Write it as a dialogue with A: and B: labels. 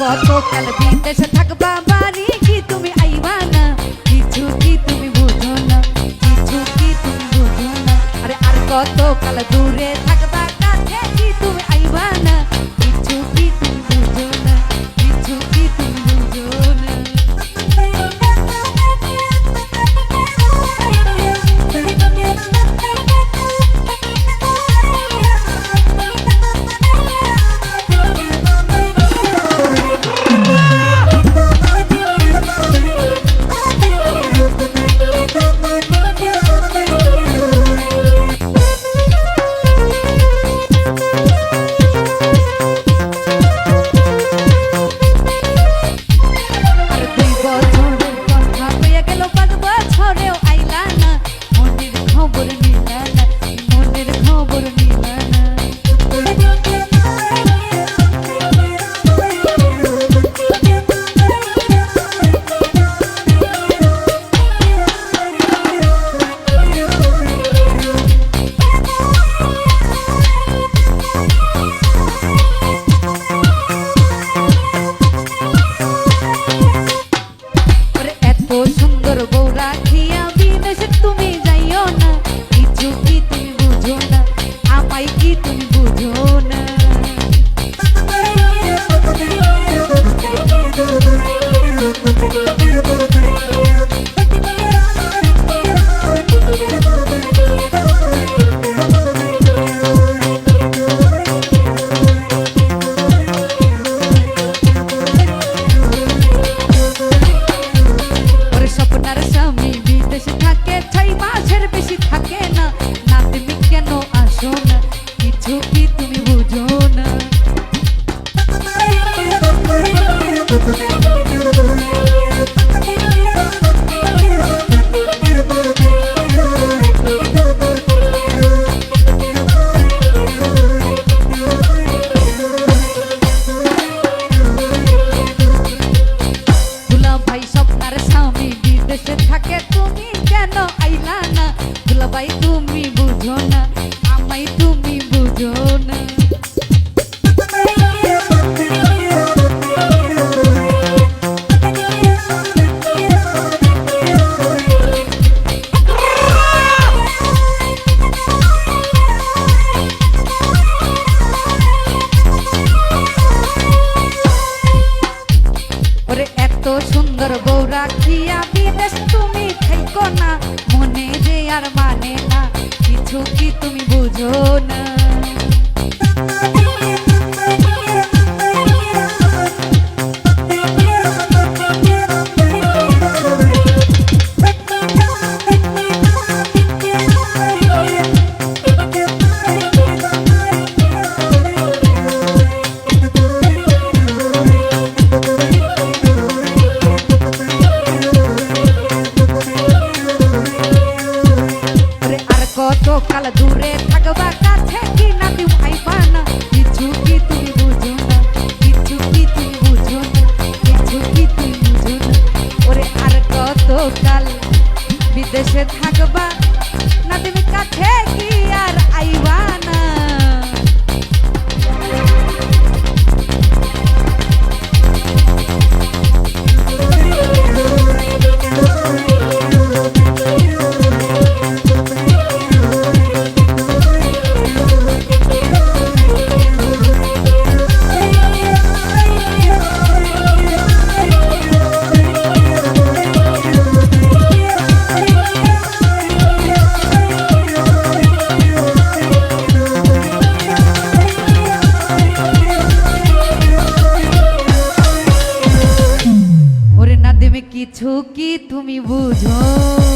A: কত কাল বিদেশে থাকবা বাড়ি কি তুমি আইবা না? কিছু কি তুমি বুঝো না? কিছু কি তুমি বুঝো না? আরে আর কত কাল দূরে থাকবা কাছে কি তুমি আইবা না? এত সুন্দর থাকে তুমি কেন আইলা না? দুলা ভাই তুমি বুঝো না। আমায় তুমি বুঝো না। সুন্দর বউ রাখিয়া না মনে যে আর মানে না কিছু কি তুমি বুঝো না? কত কাল দূরে থাকবা কাছে কি না তুমি আইবা না? কিছু কি তুমি বুঝো না? কিছু কি তুমি বুঝো না? কিছু কি তুমি বুঝো না? ওরে আর কত কাল বিদেশে থাকবা que tu me mudou.